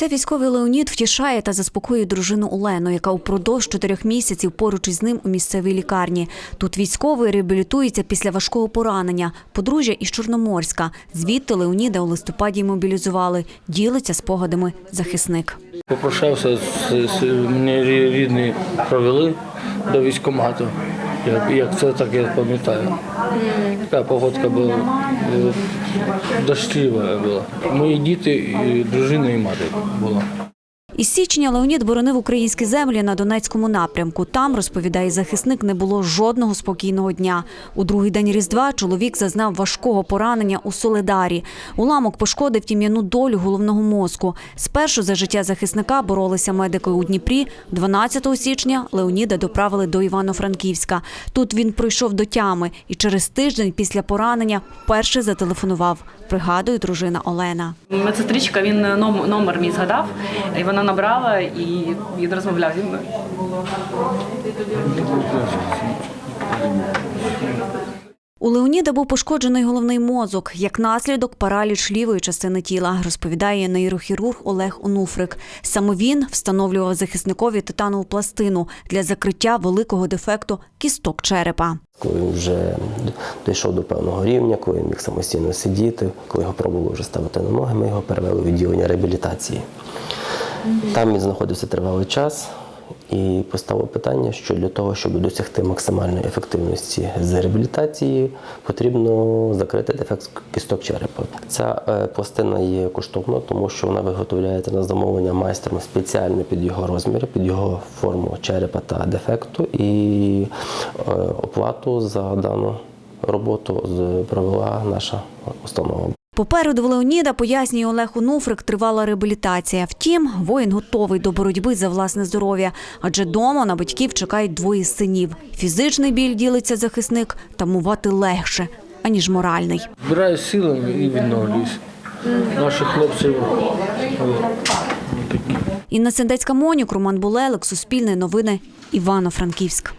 Це військовий Леонід втішає та заспокоює дружину Олену, яка упродовж чотирьох місяців поруч із ним у місцевій лікарні. Тут військовий реабілітується після важкого поранення. Подружжя із Чорноморська. Звідти Леоніда у листопаді мобілізували. Ділиться спогадами захисник. Попрощався з, рідні провели до військкомату. Як, як це так я пам'ятаю. Така погодка була е, дощлива була. Мої діти, і дружина і мати була. Із січня Леонід боронив українські землі на Донецькому напрямку. Там, розповідає захисник, не було жодного спокійного дня. У другий день Різдва чоловік зазнав важкого поранення у Соледарі. Уламок пошкодив тім'яну долю головного мозку. Спершу за життя захисника боролися медики у Дніпрі. 12 січня Леоніда доправили до Івано-Франківська. Тут він пройшов до тями і через тиждень після поранення вперше зателефонував. Пригадує дружина Олена. Медсестричка, він ном- номер мій згадав, і вона набрала, і він розмовляв зі мною. У Леоніда був пошкоджений головний мозок, як наслідок параліч лівої частини тіла, розповідає нейрохірург Олег Онуфрик. Саме він встановлював захисникові титанову пластину для закриття великого дефекту кісток черепа. Коли він вже дійшов до певного рівня, коли він міг самостійно сидіти, коли його пробували вже ставити на ноги, ми його перевели у відділення реабілітації. Там він знаходився тривалий час і поставив питання, що для того, щоб досягти максимальної ефективності з реабілітації, потрібно закрити дефект кісток черепа. Ця е, пластина є коштовна, тому що вона виготовляється на замовлення майстром спеціально під його розміри, під його форму черепа та дефекту, і е, оплату за дану роботу провела наша установа. Попереду в Леоніда, пояснює Олег Онуфрик, тривала реабілітація. Втім, воїн готовий до боротьби за власне здоров'я, адже дома на батьків чекають двоє синів. Фізичний біль ділиться захисник, тамувати легше, аніж моральний. Збираю силами і відновлююсь. Наших хлопців. от. Інна Сендецька Монюк, Роман Булелик, Суспільне новини, Івано-Франківськ.